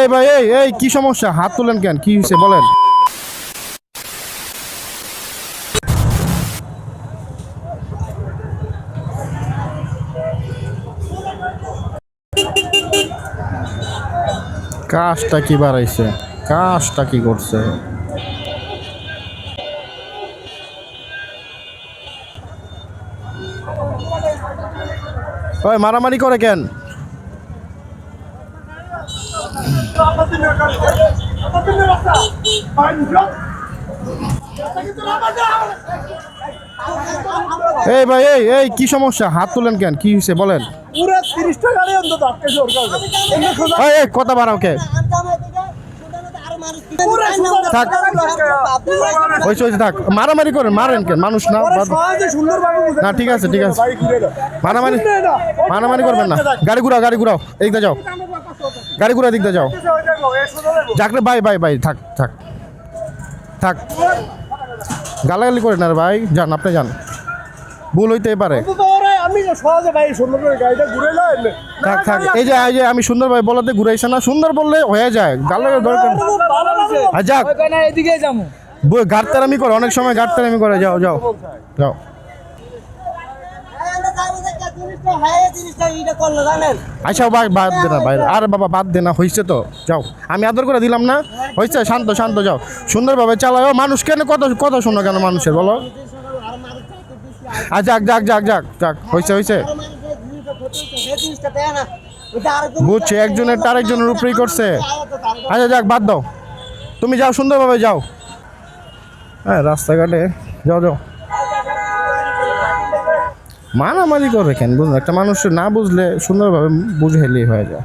এই ভাই, এই এই, কি সমস্যা? হাত তুলেন কেন? কি হয়েছে? বলেন। কাজটা কি বাড়াইছে? কাজটা কি করছে? মারামারি করে কেন? এই ভাই এই এই কি সমস্যা? হাত তুলেন কেন? কি হয়েছে বলেন। পুরো তিরিশটা গাড়ি অন্তত আটকে কথা বাড়াও কে? থাক। হয়েছে হয়েছে থাক। মারামারি করেন মারেন কেন? মানুষ না না ঠিক আছে ঠিক আছে। মারামারি মারামারি করবেন না। গাড়ি ঘুরাও গাড়ি ঘুরাও এদিকে যাও। গাড়ি ঘুরা দিকতে যাও। দেখো। যাকরে ভাই ভাই ভাই থাক থাক। থাক। গালাগালি করেন আর ভাই যান আপনি যান। ভুল হইতেই পারে। আমি সহজে ভাই সুন্দর করে গাড়িটা ঘুরে এলো থাক থাক। এই যে এই যে আমি সুন্দর ভাই বলাতে ঘুরাইছে না সুন্দর বললে হয়ে যায়। গালাগালি দরকার। আর যাক। এদিকে যাব। গাড়তারামি করে অনেক সময় গাড়তারামি করে যাও যাও। যাও। আচ্ছা ভাই বাদ দে না ভাই আর বাবা বাদ দে না হয়েছে তো। যাও। আমি আদর করে দিলাম না। হয়েছে শান্ত শান্ত যাও। সুন্দরভাবে চালাও। মানুষ কেন কত কত শোনো কেন মানুষের বলো? আর যাক যাক যাক যাক যাক হয়েছে হয়েছে বুঝছি, একজনের তার একজনের উপরেই করছে। আচ্ছা যাক, বাদ দাও। তুমি যাও, সুন্দরভাবে যাও। হ্যাঁ রাস্তাঘাটে যাও যাও। মারামারি করে কেন? বুঝুন একটা মানুষ না বুঝলে সুন্দরভাবে বুঝে হলেই হয়ে যায়।